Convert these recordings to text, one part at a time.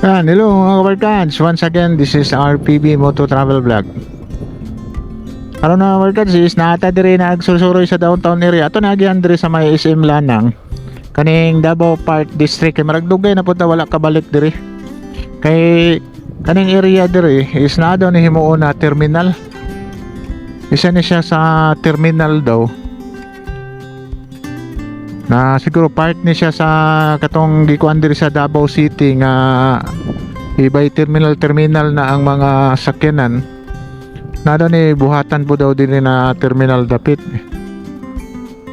Yan, hello mga kabarkads. Once again, this is RPB Moto Travel Vlog. Ano na kabarkads is naata diri nagsusuroy sa downtown area. Ato na diri sa may SM Lanang. Kaning Davao Park District. Kay maragdugay na punta wala kabalik diri. Kay kaning area diri is na daw ni himuon na terminal. Isa ni siya sa terminal daw. Na siguro part ni siya sa katong gikuan diri sa Davao City nga ibay terminal terminal na ang mga sakyanan. Nada ni buhatan po daw din na terminal dapit.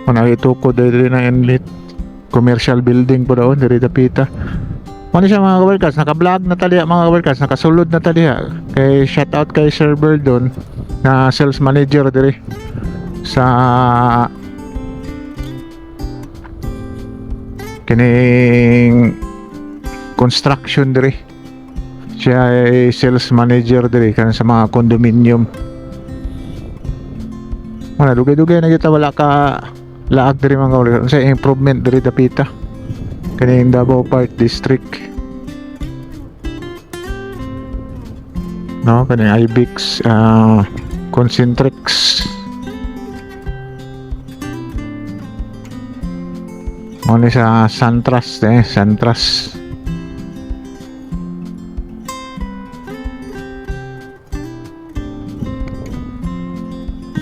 Kung nakituko diri na inlet commercial building po daw diri dapita. Ano siya mga kabarkas, naka-vlog na taliya mga kabarkas, nakasulod na taliya. Kay shout out kay Sir Berdon na sales manager diri sa kining construction diri. Siya ay sales manager diri kan sa mga condominium. Wala dugay-dugay na kita wala ka laag diri mga kaulit sa improvement diri dapita. Kining Davao Park District. No kining Ibix uh, Concentrix Ano sa Santras eh, Santras.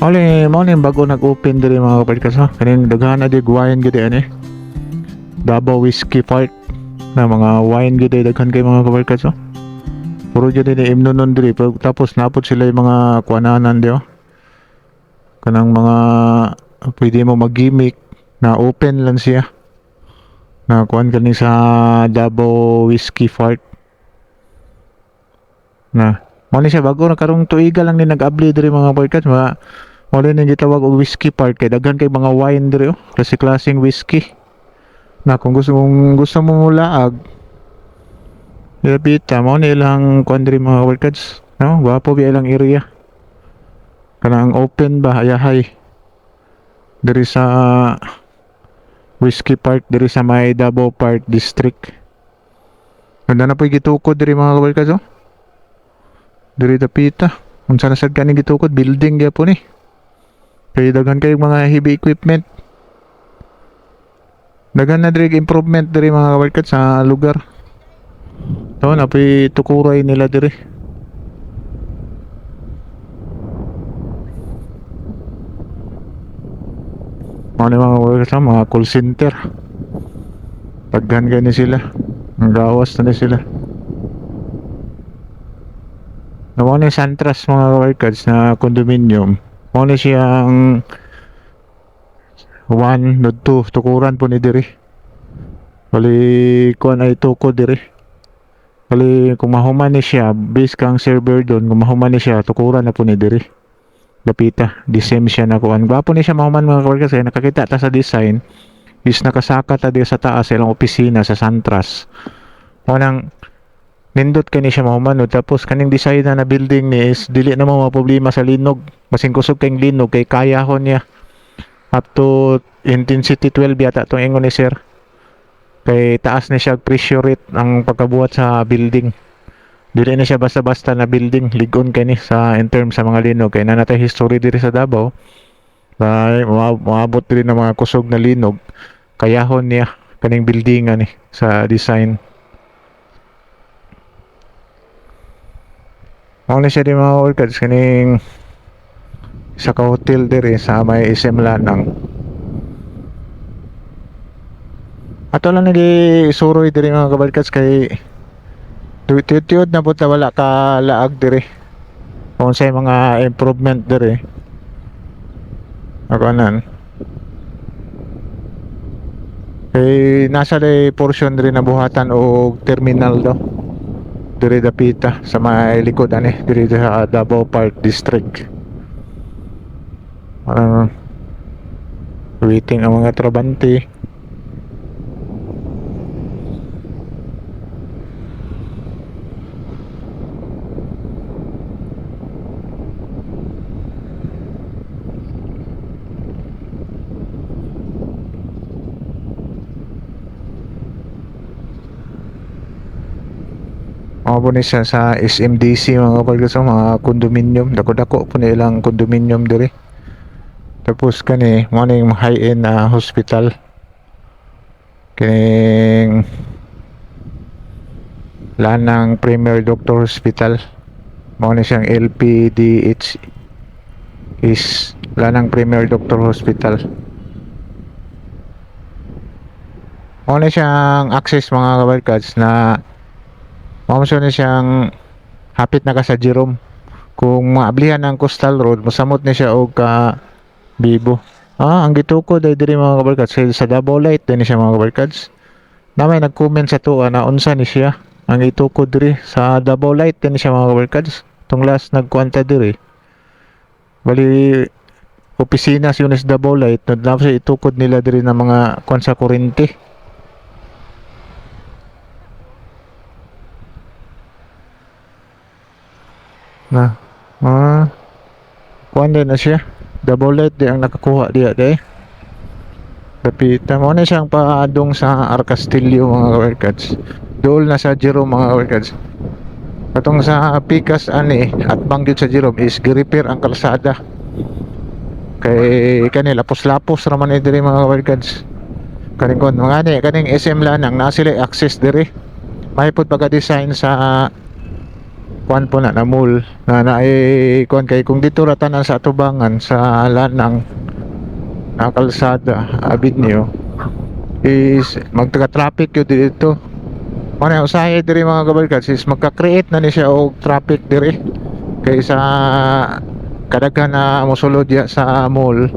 Oli, mo ni bago nag-open diri mga kapatid ha. Kaning daghan na di wine gid ani. Davao Whiskey Park na mga wine gid daghan kay mga kapatid so. Puro jud ni imnonon diri tapos napot sila yung mga kuananan di. Kanang mga pwede mo mag-gimmick na open lang siya na kuan kani sa Davao Whiskey Fart na mo ni siya bago na karong tuiga lang ni nag-abli diri mga podcast mga mo ni gitawag og whiskey park kay daghan kay mga wine diri oh. Klase klaseng whiskey. Na kung gusto mong gusto mo mulaag Ilapita mo ni ilang kuan diri mga podcast no? Gwapo bi ilang area. Kanang open ba ayahay. Diri sa Whiskey Park diri sa may Davao Park District. Ganda na po gitukod diri mga kabarkas oh. Diri dapita. Unsa na sad kani gitukod building gyapon ni. Kay daghan mga heavy equipment. Daghan na diri improvement diri mga kabarkas sa lugar. To na po'y tukuray nila diri. Ni mga workers mga call center. Paggan gani sila. Ang gawas na ni sila. Nawa ni Santras mga workers na condominium. Mga ni siyang 1 no 2 tukuran po ni diri. Bali kuan ay tuko diri. Bali kung mahuman ni siya, base kang server doon, kung mahuman ni siya, tukuran na po ni diri lapita disem siya na kuan. Gwapo ni siya mahuman mga kabarkas kaya nakakita ta sa design is nakasaka ta diya sa taas ilang opisina sa Santras. Mo nang nindot kani siya mahuman no? tapos kaning design na na building ni is dili na mo problema sa linog. Masing kusog kayong linog kay kaya ho niya. Up to intensity 12 yata itong ingon ni sir. Kay taas na siya pressure rate ang pagkabuhat sa building Dili na siya basta-basta na building. Ligon kani sa in terms sa mga linog. Kay na history diri sa Davao. Ay maabot diri ng mga kusog na linog. Kayahon niya kaning building ni sa design. Mao na siya di mga orchids kaning sa ka hotel diri sa may SM Lanang. Ato lang nagi suroy diri mga kabarkats kay Tuyod na puta wala ka laag dire. Kung sa mga improvement dire. Ako nan. Eh nasa day portion dire na buhatan o terminal do. Dire dapita sa may likod ani dire sa Davao Park District. Uh, waiting ang mga trabante. Mga po ni siya sa SMDC mga kabarkas so, mga condominium. Dako-dako po na ilang condominium diri. Tapos kani mo yung high-end na hospital. Kining Lanang Premier Doctor Hospital. Mo na siyang LPDH is Lanang Premier Doctor Hospital. Mo na siyang access mga kabarkads na Mamso na siyang hapit na ka sa Jerome. Kung maablihan ng Coastal Road, masamot na siya og ka Bibo. Ah, ang gituko dahil diri mga kabarkads sa, sa Davao Light din siya mga kabarkads. Na may nag-comment sa tuwa na unsa ni siya. Ang gituko diri sa Davao Light din siya mga kabarkads. Tong last nagkwanta diri. Bali opisina sa Yunes Davao Light, nadlap sa itukod nila diri ng mga kwan sa kurente. Na. Ah kuan din na siya. Double light di ang nakakuha diya di Kapita mo na siyang paadong sa Arcastillo mga kawerkads dool na sa Jerome mga kawerkads katong sa Picas ani at banggit sa Jerome is gi-repair ang kalsada. Kay kani lapos-lapos raman ni diri mga kawerkads kaning kon mga ni kaning SM lanang na sila access diri. May pud pagka-design sa kuan po na na mall na na ay kuan kay kung dito ratanan sa atubangan sa lanang na kalsada avenue is magtaga traffic yun dito. Mo na usahay diri mga kabarkads is magka-create na ni siya og traffic diri kay sa kadaghan na mosulod diya sa mall.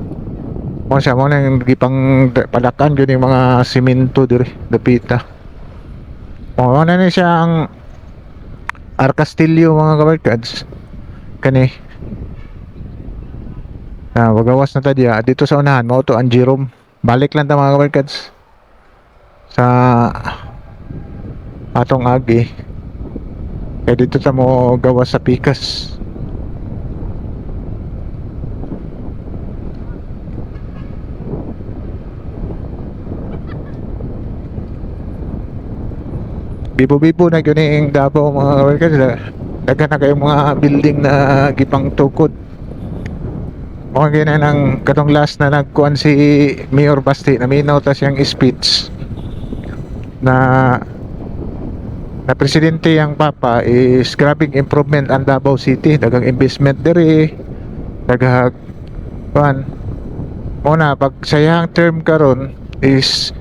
Mo siya mo na yung gipang padakan yun yung mga simento diri dapita. Mo na ni siya ang Arcastillo mga kabarkads. Kani. Na wagawas na tadya dito sa unahan mao to ang Jerome. Balik lang ta mga kabarkads. Sa atong agi. Kaya dito ta mo gawas sa pikas bibo-bibo na yun yung Davao mga kabarkads daghan na kayong mga building na gipang tukod. Mga ganyan ang katong last na nagkuhan si Mayor Basti naminaw ta siyang speech na na presidente yang papa is grabbing improvement ang Davao City. Dagang investment diri daghang kuan muna pag sayang term karon is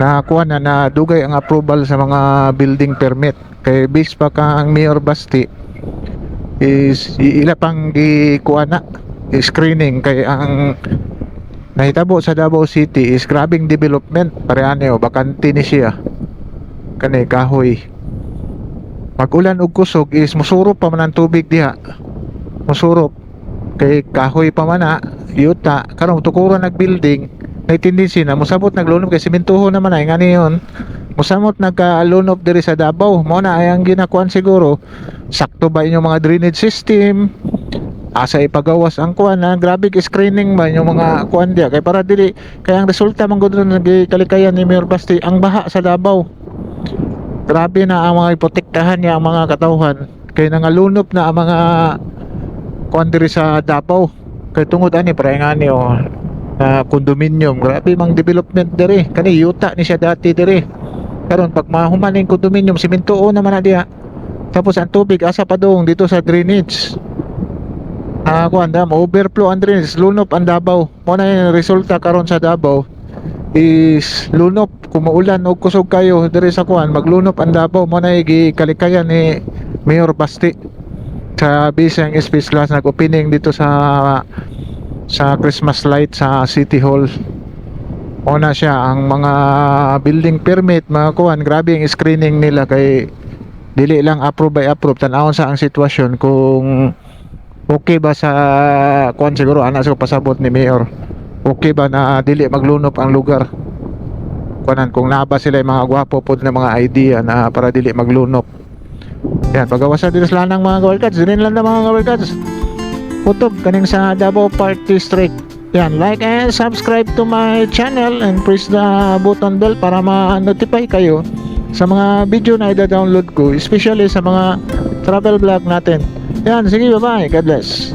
nakakuha na na dugay ang approval sa mga building permit. Kay base pa kang Mayor Basti is ila pang gikuha na screening. Kay ang nahitabo sa Davao City is grabing development. Parehan niyo bakante ni siya. Kani kahoy. Magulan og kusog is musurop pa man ang tubig diha. Musurop kay kahoy pa man na yuta. Karon tukuran nag building may tendency na musabot naglunop kay sementoho naman ay ngani yon musamot nagka-lunop diri sa Davao. Mo na ay ang ginakuan siguro. Sakto ba inyong mga drainage system? Asa ipagawas ang kuan na grabe screening man yung mga kuan dia kay para dili kay ang resulta man gud kalikayan ni Mayor Basti ang baha sa Davao. Grabe na ang mga iprotektahan niya ang mga katawhan. Kay nangalunop na ang mga kuan diri sa Davao. Kay tungod ani para nga ni oh, na condominium. Grabe mang development diri kani yuta ni siya dati diri karon pag mahuman ning condominium simentoon naman na diha. Tapos ang tubig asa pa dong dito sa drainage. Ah kuan dam overflow ang drainage. Lunop ang Davao. Mo na yung resulta karon sa Davao is lunop. Kung maulan o kusog kayo diri sa kuan maglunop ang Davao. Mo na yung kalikayan ni Mayor Basti sa bisang space class nag-opening dito sa sa Christmas light sa City Hall. Una siya ang mga building permit mga kuan grabe ang screening nila kay dili lang approve by approve. Tanawon sa ang sitwasyon kung okay ba sa kuan siguro ana sa pasabot ni mayor. Okay ba na dili maglunop ang lugar? Kuanan kung naba sila yung mga gwapo pod na mga idea na para dili maglunop. Yan pagawasan din sa lanang mga kawarkads dinin lang na mga kawarkads kutob kaning sa Davao Park District yan like and subscribe to my channel and press the button bell para ma-notify kayo sa mga video na i-download ko, especially sa mga travel vlog natin. Yan, sige, bye-bye. God bless.